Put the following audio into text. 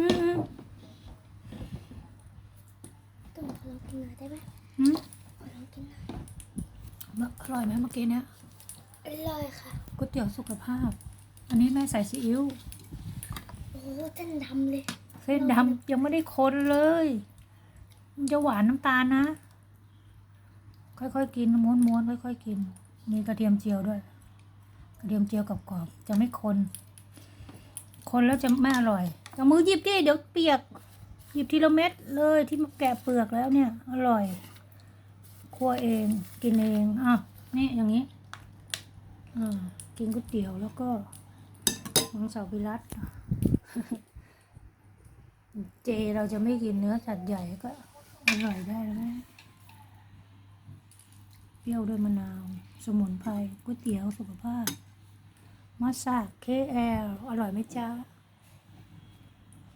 อืมต้องขอลองกินหน่อยได้ไหมอืมขอลองกินหน่อยอร่อยไหมเมื่อกี้เนี้ยอร่อยค่ะก๋วยเตี๋ยวสุขภาพ อันนี้แม่ใส่ซีอิ๊วโอ้โหเส้นดำเลยเส้นดำยังไม่ได้คนเลยมันจะหวานน้ำตาลนะ ค่อยๆกินม้วนๆค่อยๆกิน มีกระเทียมเจียวด้วย กระเทียมเจียวกรอบๆจะไม่คน คนแล้วจะไม่อร่อย เอามือหยิบดิเดี๋ยวเปียก หยิบทีละเม็ดเลยที่มาแกะเปลือกแล้วเนี่ย อร่อยคั่วเองกินเองอะนี่อย่างนี้อ่ากินก๋วยเตี๋ยวแล้วก็มังสวิรัตเจเราจะไม่กินเนื้อสัตว์ใหญ่ก็อร่อยได้แล้วนะเปรี้ยวด้วยมะนาว สมุนไพรก๋วยเตี๋ยวสุขภาพมาสาเคแอลอร่อยไหมจ๊ะ